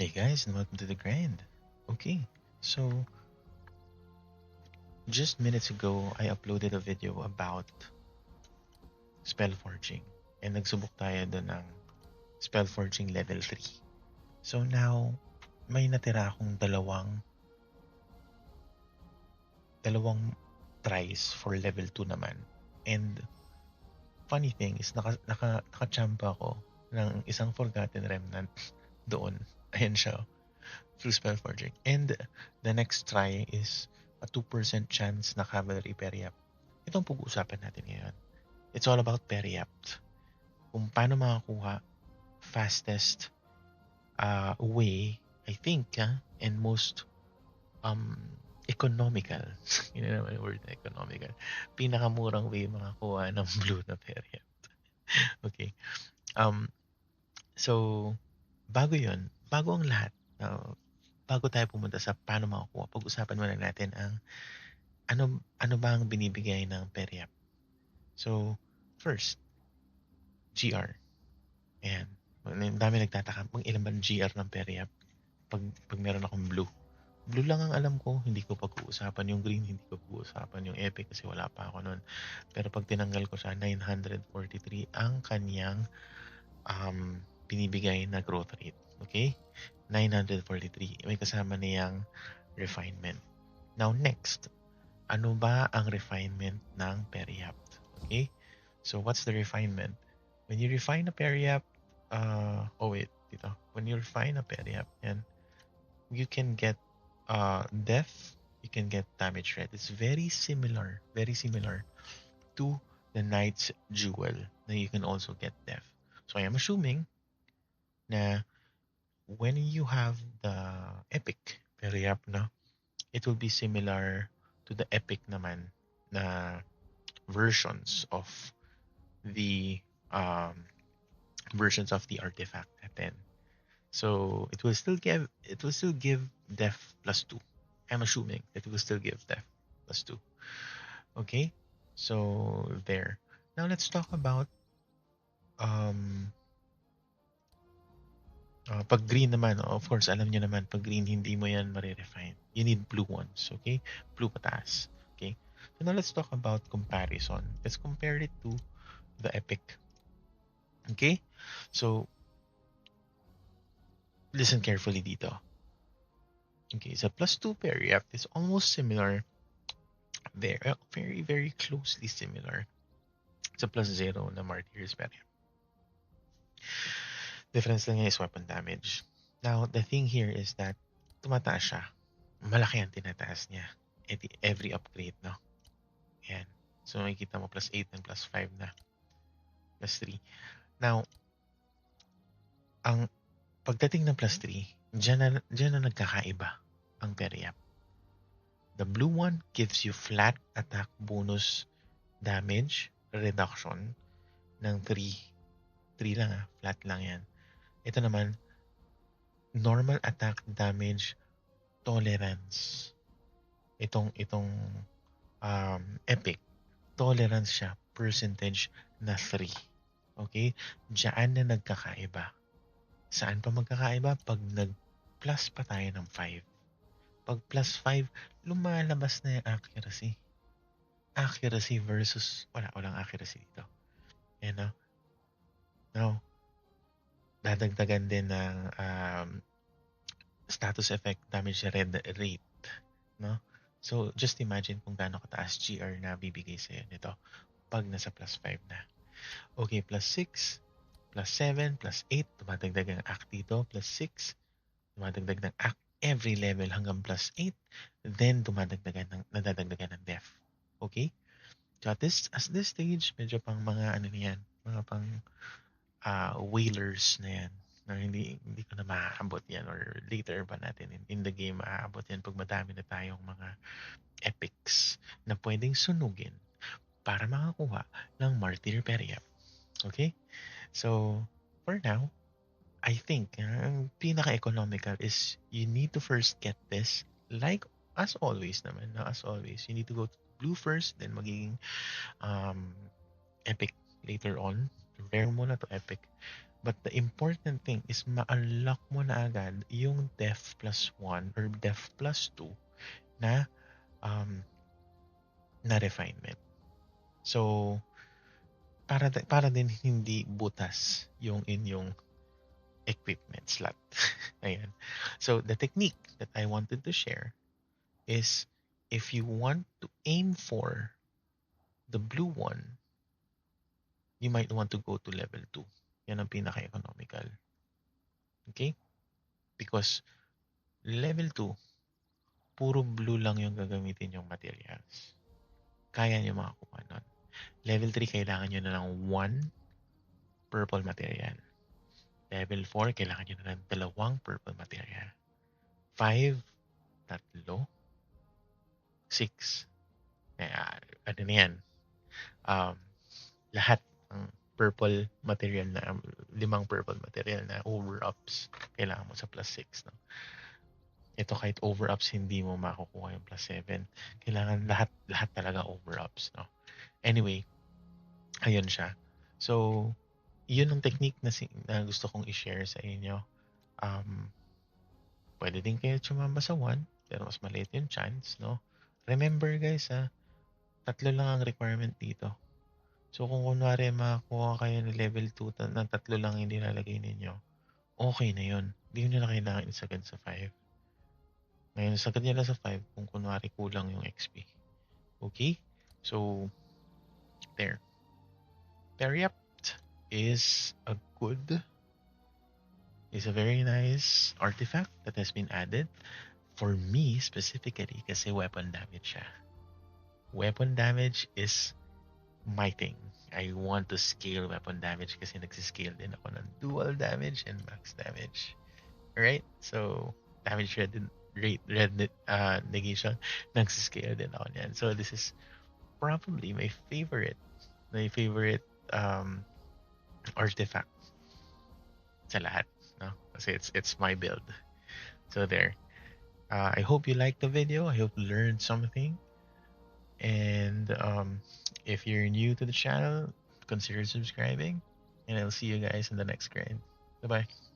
Hey guys, and welcome to the grind. Okay, so just minutes ago, I uploaded a video about spell forging. And nagsubok tayo doon ng spell forging level 3. So now, may natira akong dalawang dalawang tries for level 2 naman. And funny thing is, naka, naka, nakachamba ako ng isang forgotten remnant doon. Ayan siya. Through spell forging. And the next try is a 2% chance na cavalry periap. Ito ang pag-uusapan natin ngayon. It's all about periapt. Kung paano makakuha fastest uh, way, I think, ah, and most um, economical. Yun na naman yung word na economical. Pinakamurang way makakuha ng blue na periapt. okay. Um, so, bago yun, bago ang lahat, uh, bago tayo pumunta sa paano makakuha, pag-usapan muna natin ang ano ano ba ang binibigay ng periap. So, first, GR. Ayan. Ang dami nagtataka, kung ilan ba ang GR ng periap pag, pag meron akong blue. Blue lang ang alam ko, hindi ko pag-uusapan yung green, hindi ko pag-uusapan yung epic kasi wala pa ako noon. Pero pag tinanggal ko siya, 943 ang kanyang um, binibigay na growth rate. Okay? 943. May kasama niyang refinement. Now next, ano ba ang refinement ng periapt? Okay? So what's the refinement? When you refine a periapt, uh, oh wait, dito. When you refine a periapt, yan, you can get uh, death, you can get damage rate. It's very similar, very similar to the Knight's Jewel na you can also get death. So I am assuming na when you have the epic periapt na, it will be similar to the epic naman na versions of the um, versions of the artifact at natin. So it will still give it will still give death plus two. I'm assuming it will still give death plus two. Okay, so there. Now let's talk about um uh, pag green naman, of course, alam niyo naman, pag green, hindi mo yan marirefine. You need blue ones, okay? Blue pataas, okay? So now let's talk about comparison. Let's compare it to the epic. Okay? So, listen carefully dito. Okay, so plus 2 periapt is almost similar. Very, very, very closely similar sa plus 0 na Martyr's periapt. Difference lang niya is weapon damage. Now, the thing here is that tumataas siya. Malaki ang tinataas niya. Every upgrade, no? Ayan. So, makikita mo plus 8 and plus 5 na. Plus 3. Now, ang pagdating ng plus 3, dyan na, dyan na nagkakaiba ang periap. The blue one gives you flat attack bonus damage reduction ng 3. 3 lang ah, flat lang yan. Ito naman, normal attack damage tolerance. Itong itong um, epic tolerance siya percentage na 3. Okay? Diyan na nagkakaiba. Saan pa magkakaiba? Pag nag-plus pa tayo ng 5. Pag plus 5, lumalabas na yung accuracy. Accuracy versus, wala, walang accuracy dito. Yan, no? Now, dadagdagan din ng um, status effect damage red rate. No? So, just imagine kung gaano kataas GR na bibigay sa'yo nito pag nasa plus 5 na. Okay, plus 6, plus 7, plus 8, tumatagdag ang act dito, plus 6, tumatagdag ng act every level hanggang plus 8, then tumatagdagan ng, nadadagdagan ng def. Okay? So at this, as this stage, medyo pang mga ano niyan, mga pang uh, whalers na yan na hindi hindi ko na maaabot yan or later pa natin in, in the game maaabot yan pag madami na tayong mga epics na pwedeng sunugin para makakuha ng Martyr Periap. Okay? So, for now, I think uh, ang pinaka-economical is you need to first get this like as always naman, na as always, you need to go to blue first, then magiging um, epic later on. Rare muna to epic. But the important thing is ma-unlock mo na agad yung def plus 1 or def plus 2 na um, na refinement. So, para, para din hindi butas yung inyong equipment slot. Ayan. So, the technique that I wanted to share is if you want to aim for the blue one, you might want to go to level 2. Yan ang pinaka-economical. Okay? Because level 2, puro blue lang yung gagamitin yung materials. Kaya nyo makakuha nun. Level 3, kailangan nyo na ng 1 purple material. Level 4, kailangan nyo na ng dalawang purple material. 5, tatlo. 6, kaya ano na yan, um, lahat ng purple material na limang purple material na over-ups kailangan mo sa plus 6 no? Ito kahit over-ups hindi mo makukuha yung plus 7 kailangan lahat lahat talaga over-ups no? Anyway ayun siya. So yun ang technique na, na gusto kong i-share sa inyo. Um pwede din kayo tsumamba sa 1 pero mas maliit yung chance no? Remember guys ha tatlo lang ang requirement dito So kung kunwari makakuha kayo ng level 2 ng tatlo lang yung nilalagay ninyo, okay na yun. Hindi nyo na kailangan isagad sa 5. Ngayon, sagad nyo na sa 5 kung kunwari kulang yung XP. Okay? So, there. Periapt is a good, is a very nice artifact that has been added for me specifically kasi weapon damage siya. Weapon damage is my thing. I want to scale weapon damage kasi nagsiscale din ako ng dual damage and max damage. Alright? So, damage red, rate, red uh, negation, nagsiscale din ako niyan. So, this is probably my favorite, my favorite um, artifact sa lahat. No? Kasi it's, it's my build. So, there. Uh, I hope you liked the video. I hope you learned something. And um, if you're new to the channel, consider subscribing. And I'll see you guys in the next grind. Bye bye.